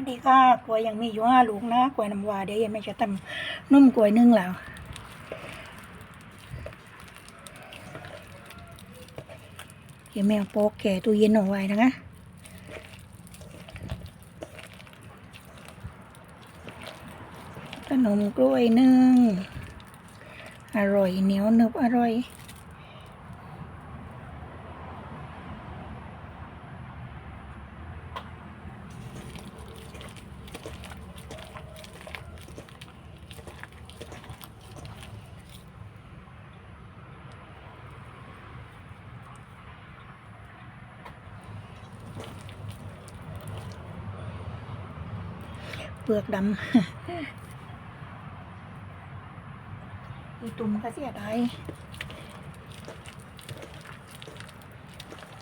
วันนี้ค่ะกล้วยยังมีอยู่ห้าลูกนะกล้วยน้ำว้าเดี๋ยวยังไม่จะทำนุ่มกล้วยนึ่งแล้วเดี๋ยวแมวโป๊กแก่ตู้เย็นเอาไว้นะคะขนมกล้วยนึ่งอร่อยเหนียวหนึบอร่อย ปลือกดำอีตุ่มก็เสียดาย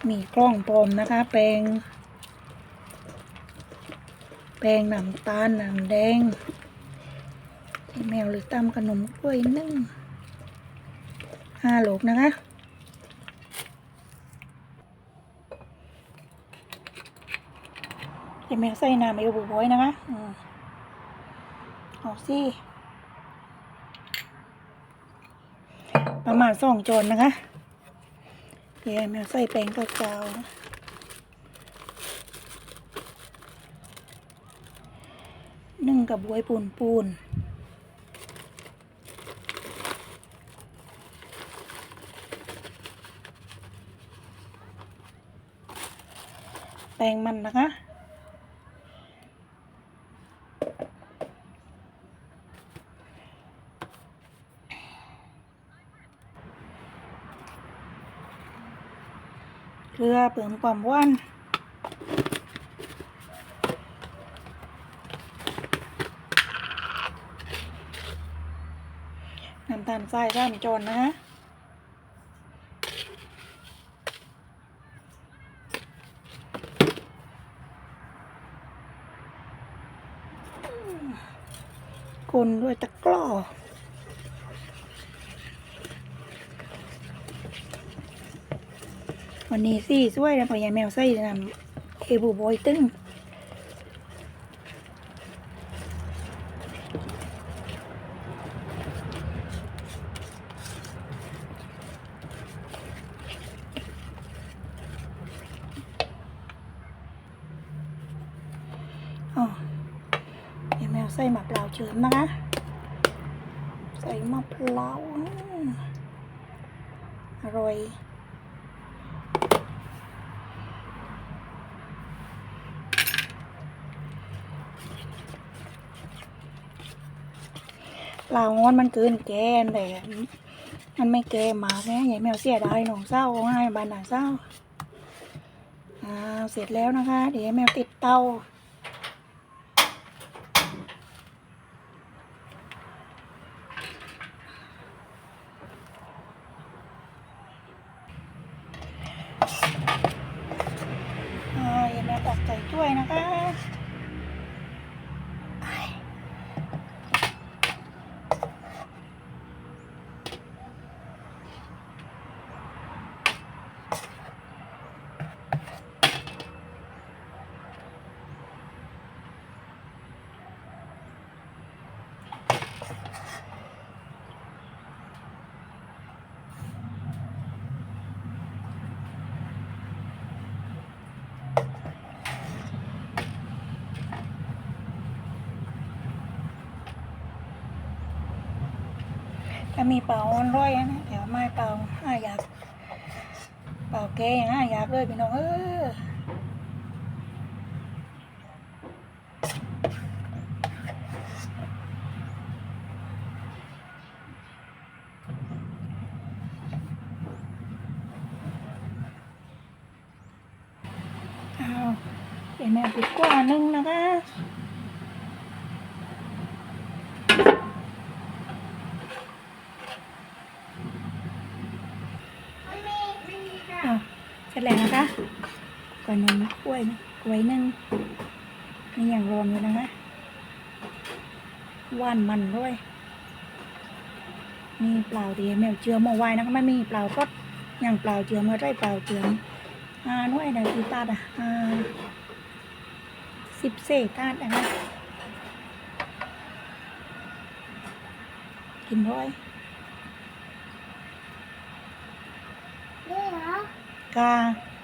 มีกล้องปลอมนะคะ แปลง แปลงน้ำตาลน้ำแดงแมวหรือตำขนมกล้วยนึ่งห้าโหลกนะคะเดี๋ยวแม่ใส่น้ำเอวบุบอยนะคะอืม เอาสิประมาณสองจนนะคะเดี๋ยวแม่ใส่แป้งข้าวเจ้านึ่งกับบวยปูนปูนแป้งมันนะคะ เกลือเปิมความหว่านน้ำตาลทรายสามจนนะฮะคนด้วยตะกร้อ วันนี้สี่สวยนะพอยายแมวใส่นำเอบูบอยตึ้งอ๋อแมวใส่มะพร้าวเฉิมนะคะใส่มะพร้าวอร่อย ลางอนมันเกินแกนแต่มันไม่แกมาแน่ใหญ่แมวเสียดายหนองเศร้าให้บานหนาเศร้าอ่าเสร็จแล้วนะคะ เดี๋ยวแมวติดเตาอ่าใหญ่แมวตักใส่ถ้วยนะคะ ถ้ามีเป่าออนร้อยนะเดี๋ยวไม่เป่าห้าอยากเป่าแกอย่างห้าอยากเลยพี่น้องเออเอาเดี๋ยวแม่ปิดกว่านึงนะคะเส ร็จแล้วนะคะกล้วยนมกล้วยกล้วยนึ่งนี่อย่างรวมอยู่นะคะว่านมันด้วยมีเปล่าดีแมวเจือมอาไว้นะคะไม่มีเปล่าก็อย่างเปล่าเจือมาได้เปล่าเจือมอ่าน้อยนะกีตาร์อะอ่าสิบเศษธาตุนะคะกินด้วย นี่เหรอกา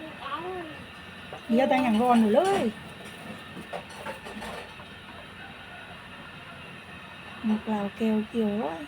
มีแอนเดี๋ยวแต่อย่างร้อนอยู่เลยมะพร้าวแก้วเกี่ยวร้อย